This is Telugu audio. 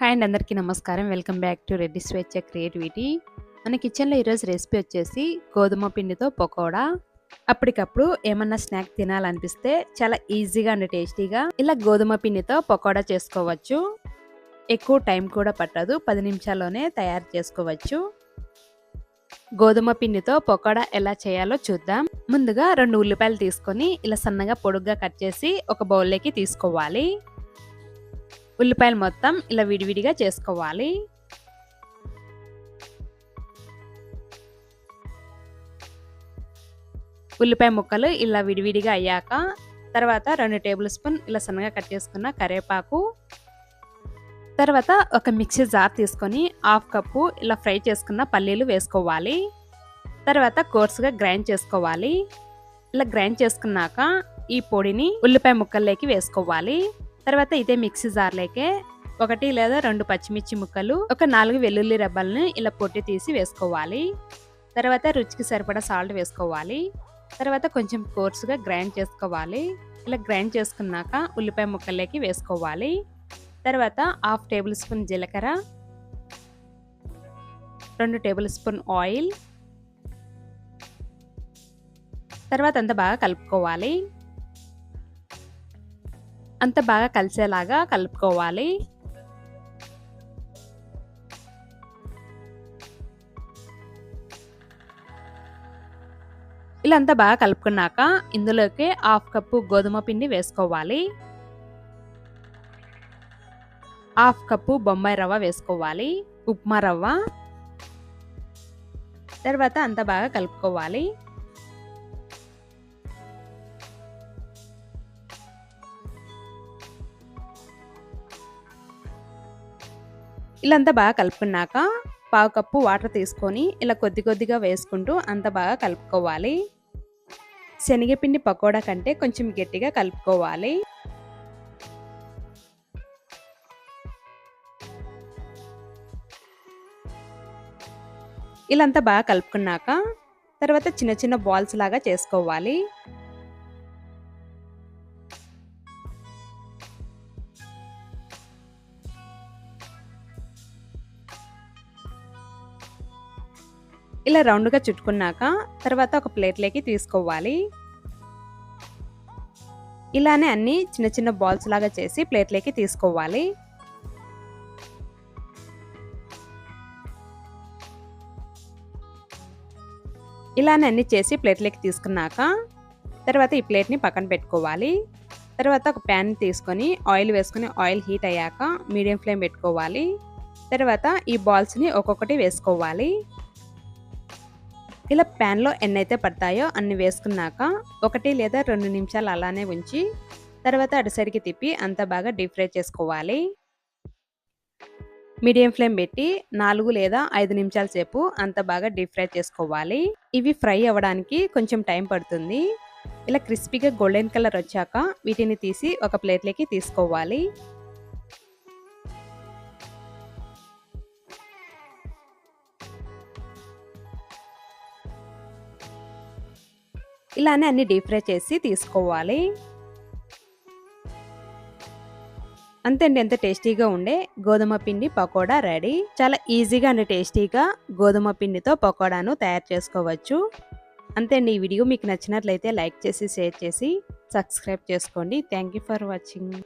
హాయ్ అందరికీ నమస్కారం. వెల్కమ్ బ్యాక్ టు రెడ్డి స్వేచ్ఛ క్రియేటివిటీ. మన కిచెన్లో ఈరోజు రెసిపీ వచ్చేసి గోధుమ పిండితో పకోడా. అప్పటికప్పుడు ఏమన్నా స్నాక్ తినాలనిపిస్తే చాలా ఈజీగా అండ్ టేస్టీగా ఇలా గోధుమ పిండితో పకోడా చేసుకోవచ్చు. ఎక్కువ టైం కూడా పట్టదు. పది నిమిషాల్లోనే తయారు చేసుకోవచ్చు. గోధుమ పిండితో పకోడా ఎలా చేయాలో చూద్దాం. ముందుగా రెండు ఉల్లిపాయలు తీసుకొని ఇలా సన్నగా పొడుగ్గా కట్ చేసి ఒక బౌల్లోకి తీసుకోవాలి. ఉల్లిపాయలు మొత్తం ఇలా విడివిడిగా చేసుకోవాలి. ఉల్లిపాయ ముక్కలు ఇలా విడివిడిగా అయ్యాక తర్వాత రెండు టేబుల్ స్పూన్ ఇలా సన్నగా కట్ చేసుకున్న కరివేపాకు తర్వాత ఒక మిక్సీ జార్ తీసుకొని హాఫ్ కప్పు ఇలా ఫ్రై చేసుకున్న పల్లీలు వేసుకోవాలి. తర్వాత కోర్సుగా గ్రైండ్ చేసుకోవాలి. ఇలా గ్రైండ్ చేసుకున్నాక ఈ పొడిని ఉల్లిపాయ ముక్కల్లోకి వేసుకోవాలి. తర్వాత ఇదే మిక్సీ జార్లోకే ఒకటి లేదా రెండు పచ్చిమిర్చి ముక్కలు ఒక నాలుగు వెల్లుల్లి రెబ్బల్ని ఇలా పొట్టి తీసి వేసుకోవాలి. తర్వాత రుచికి సరిపడా సాల్ట్ వేసుకోవాలి. తర్వాత కొంచెం కోర్సుగా గ్రైండ్ చేసుకోవాలి. ఇలా గ్రైండ్ చేసుకున్నాక ఉల్లిపాయ ముక్కల్లోకి వేసుకోవాలి. తర్వాత హాఫ్ టేబుల్ స్పూన్ జీలకర్ర రెండు టేబుల్ స్పూన్ ఆయిల్. తర్వాత అంతా బాగా కలుపుకోవాలి. అంత బాగా కలిసేలాగా కలుపుకోవాలి. ఇలా అంతా బాగా కలుపుకున్నాక ఇందులోకి హాఫ్ కప్పు గోధుమ పిండి వేసుకోవాలి. హాఫ్ కప్పు బొంబాయి రవ్వ వేసుకోవాలి. ఉప్మా రవ్వ. తర్వాత అంతా బాగా కలుపుకోవాలి. ఇలా అంతా బాగా కలుపుకున్నాక పావు కప్పు వాటర్ తీసుకొని ఇలా కొద్ది కొద్దిగా వేసుకుంటూ అంత బాగా కలుపుకోవాలి. శనగపిండి పకోడా కంటే కొంచెం గట్టిగా కలుపుకోవాలి. ఇలా అంతా బాగా కలుపుకున్నాక తర్వాత చిన్న చిన్న బాల్స్ లాగా చేసుకోవాలి. ఇలా రౌండ్గా చుట్టుకున్నాక తర్వాత ఒక ప్లేట్లోకి తీసుకోవాలి. ఇలానే అన్ని చిన్న చిన్న బాల్స్ లాగా చేసి ప్లేట్లోకి తీసుకోవాలి. ఇలానే అన్ని చేసి ప్లేట్లోకి తీసుకున్నాక తర్వాత ఈ ప్లేట్ని పక్కన పెట్టుకోవాలి. తర్వాత ఒక ప్యాన్ తీసుకొని ఆయిల్ వేసుకొని ఆయిల్ హీట్ అయ్యాక మీడియం ఫ్లేమ్ పెట్టుకోవాలి. తర్వాత ఈ బాల్స్ని ఒక్కొక్కటి వేసుకోవాలి. ఇలా ప్యాన్లో ఎన్నైతే పడతాయో అన్ని వేసుకున్నాక ఒకటి లేదా రెండు నిమిషాలు అలానే ఉంచి తర్వాత అటు తిప్పి అంత బాగా డీప్ ఫ్రై చేసుకోవాలి. మీడియం ఫ్లేమ్ పెట్టి నాలుగు లేదా ఐదు నిమిషాల సేపు అంత బాగా డీప్ ఫ్రై చేసుకోవాలి. ఇవి ఫ్రై అవ్వడానికి కొంచెం టైం పడుతుంది. ఇలా క్రిస్పీగా గోల్డెన్ కలర్ వచ్చాక వీటిని తీసి ఒక ప్లేట్లోకి తీసుకోవాలి. ఇలానే అన్ని డీప్ ఫ్రై చేసి తీసుకోవాలి. అంతే అండి ఎంత టేస్టీగా ఉండే గోధుమ పిండి పకోడా రెడీ. చాలా ఈజీగా అండ్ టేస్టీగా గోధుమ పిండితో పకోడాను తయారు చేసుకోవచ్చు. అంతే అండి ఈ వీడియో మీకు నచ్చినట్లయితే లైక్ చేసి షేర్ చేసి సబ్స్క్రైబ్ చేసుకోండి. Thank for watching.